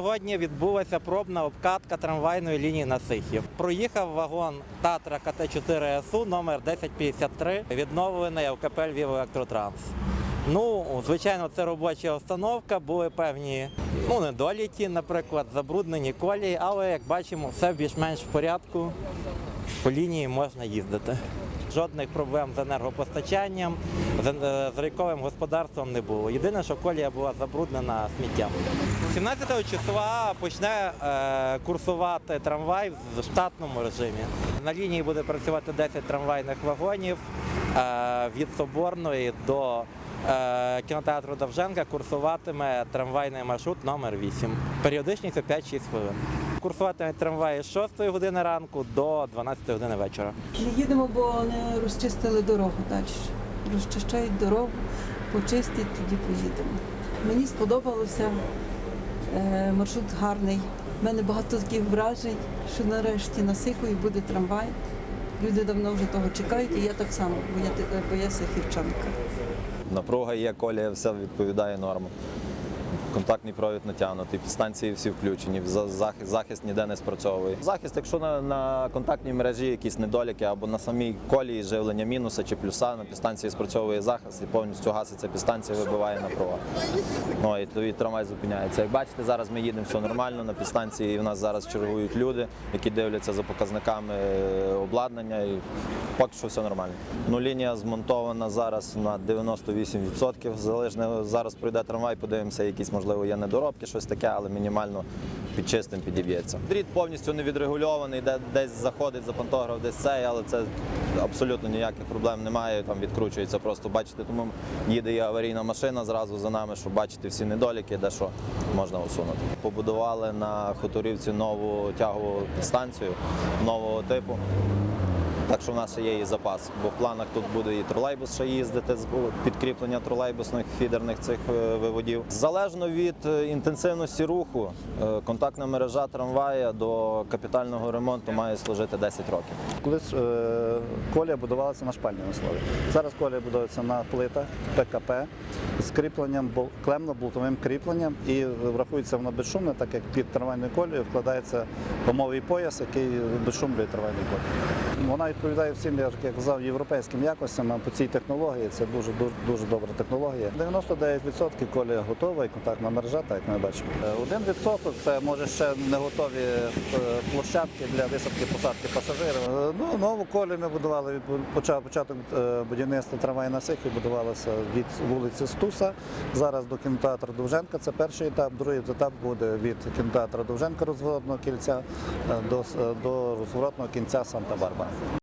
сьогодні відбулася пробна обкатка трамвайної лінії на Сихів. Проїхав вагон Татра КТ-4 СУ номер 1053, відновлений ЛКП Львів Електротранс. Ну, звичайно, це робоча установка, були певні ну, недоліки, наприклад, забруднені колії, але як бачимо, все більш-менш в порядку. По лінії можна їздити. Жодних проблем з енергопостачанням, з, е, з рейковим господарством не було. Єдине, що колія була забруднена сміттям. 17 числа почне е, курсувати трамвай в штатному режимі. На лінії буде працювати 10 трамвайних вагонів е, від Соборної до кінотеатру Довженка курсуватиме трамвайний маршрут номер 8 Періодичністю 5-6 хвилин. Курсуватиме трамваї з 6 години ранку до 12 години вечора. Не їдемо, бо не розчистили дорогу далі. Розчищають дорогу, почистять, тоді поїдемо. Мені сподобалося, е, маршрут гарний. У мене багато таких вражень, що нарешті на Сихові буде трамвай. Люди давно вже того чекають, і я так само, бо я, бо я сихівчанка. Напруга є, колія, все відповідає нормам. Контактний провід натягнутий, підстанції всі включені, захист, ніде не спрацьовує. Захист, якщо на, на контактній мережі якісь недоліки або на самій колії живлення мінуса чи плюса, на підстанції спрацьовує захист і повністю гаситься підстанція, вибиває напруга. Ну, і тоді трамвай зупиняється. Як бачите, зараз ми їдемо все нормально на підстанції. В нас зараз чергують люди, які дивляться за показниками е, обладнання. І поки що все нормально. Ну, лінія змонтована зараз на 98%. Залежно зараз пройде трамвай, подивимося, якісь можливо є недоробки, щось таке, але мінімально під чистим підіб'ється. Дріт повністю не відрегульований, де десь заходить за пантограф, десь цей, але це абсолютно ніяких проблем немає. Там відкручується просто. Бачите, тому їде і аварійна машина зразу за нами, щоб бачити всі недоліки, де що можна усунути. Побудували на хуторівці нову тягову підстанцію нового типу. Так що в нас ще є і запас, бо в планах тут буде і тролейбус ще їздити з підкріплення тролейбусних фідерних цих е, виводів. Залежно від е, інтенсивності руху, е, контактна мережа трамвая до капітального ремонту має служити 10 років. Колись колія будувалася на шпальній основі. Зараз колія будується на плитах ПКП з кріпленням, клемно-болтовим кріпленням і врахується вона безшумне, так як під трамвайною колією вкладається гумовий пояс, який безшумлює трамвайну колію. Вона відповідає всім, я як казав, європейським якостям по цій технології. Це дуже дуже, дуже добра технологія. 99% колія готова і контактна мережа, так як ми бачимо. Е, 1% це може ще не готові е, площадки для висадки посадки пасажирів. Ну, нову колію ми будували початок е, будівництва трамваю на Сихі будувалося від вулиці Стуса. Зараз до кінотеатру Довженка. Це перший етап. Другий етап буде від кінотеатру Довженка розворотного кільця е, до, до розворотного кінця Санта-Барбара.